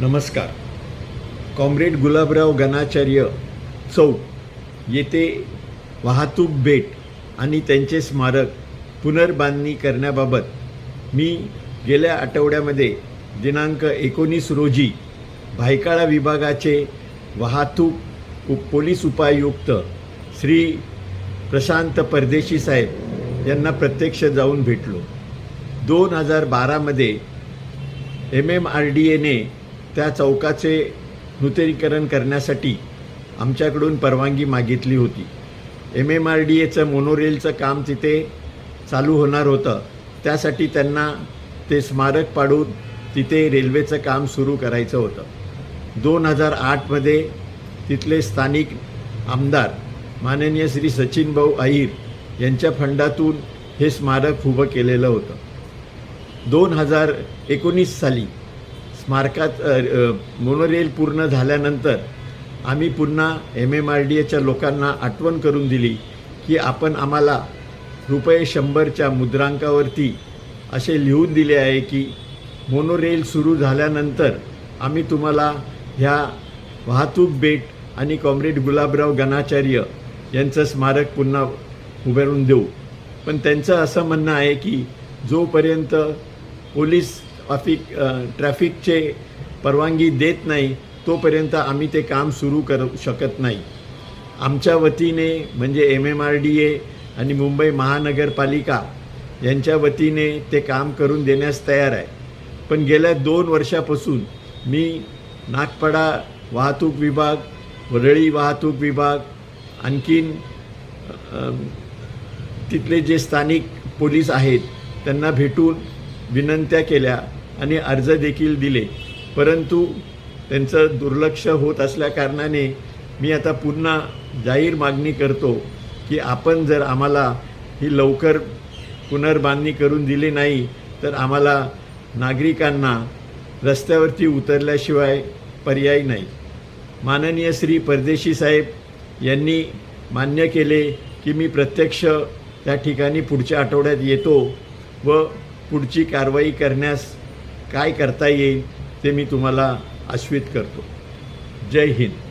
नमस्कार. कॉम्रेड गुलाबराव गणाचार्य चौक येथे वाहतूक बेट आणि त्यांचे स्मारक पुनर्बांधणी करण्याबाबत मी गेल्या आठवड्यामध्ये दिनांक एकोणीस रोजी भायकाळा विभागाचे वाहतूक उप पोलीस उपायुक्त श्री प्रशांत परदेशी साहेब यांना प्रत्यक्ष जाऊन भेटलो. दोन हजार बारामध्ये एम एम आर डी एने त्या चौकाचे नूतनीकरण करण्यासाठी आमच्याकडून परवानगी मागितली होती. एम एम आर डी एचं मोनोरेलचं काम तिथे चालू होणार होतं. त्यासाठी त्यांना ते स्मारक पाडून तिथे रेल्वेचं काम सुरू करायचं होतं. दोन हजार आठमध्ये तिथले स्थानिक आमदार माननीय श्री सचिन भाऊ अहिर यांच्या फंडातून हे स्मारक उभं केलेलं होतं. दोन हजार एकोणीस साली स्मारकात मोनोरेल पूर्ण झाल्यानंतर आम्ही पुन्हा एम एम आर डी एच्या लोकांना आठवण करून दिली की आपण आम्हाला रुपये शंभरच्या मुद्रांकावरती असे लिहून दिले आहे की मोनोरेल सुरू झाल्यानंतर आम्ही तुम्हाला ह्या वाहतूक बेट आणि कॉम्रेड गुलाबराव गणाचार्य यांचं स्मारक पुन्हा उभारून देऊ. पण त्यांचं असं म्हणणं आहे की जोपर्यंत पोलीस ट्राफिक ट्रॅफिकचे परवानगी देत नाही तोपर्यंत आम्ही ते काम सुरू करू शकत नाही. आमच्या वतीने म्हणजे M M R D A आणि मुंबई महानगरपालिका यांच्या वतीने ते काम करून देण्यास तयार आहे. पण गेल्या दोन वर्षापासून मी नागपाडा वाहतूक विभाग वरळी वाहतूक विभाग आणखीन तिथले जे स्थानिक पोलीस आहेत त्यांना भेटून विनंत्या केल्या आणि अर्ज देखील दिले. परंतु त्यांचं दुर्लक्ष होत असल्याकारणाने मी आता पुन्हा जाहीर मागणी करतो की आपण जर आम्हाला ही लवकर पुनर्बांधणी करून दिली नाही तर आम्हाला नागरिकांना रस्त्यावरती उतरल्याशिवाय पर्याय नाही. माननीय श्री परदेशी साहेब यांनी मान्य केले की मी प्रत्यक्ष त्या ठिकाणी पुढच्या आठवड्यात येतो व पुढची कारवाई करण्यास काय करता येईल ते मी तुम्हाला आश्वित करतो. जय हिंद.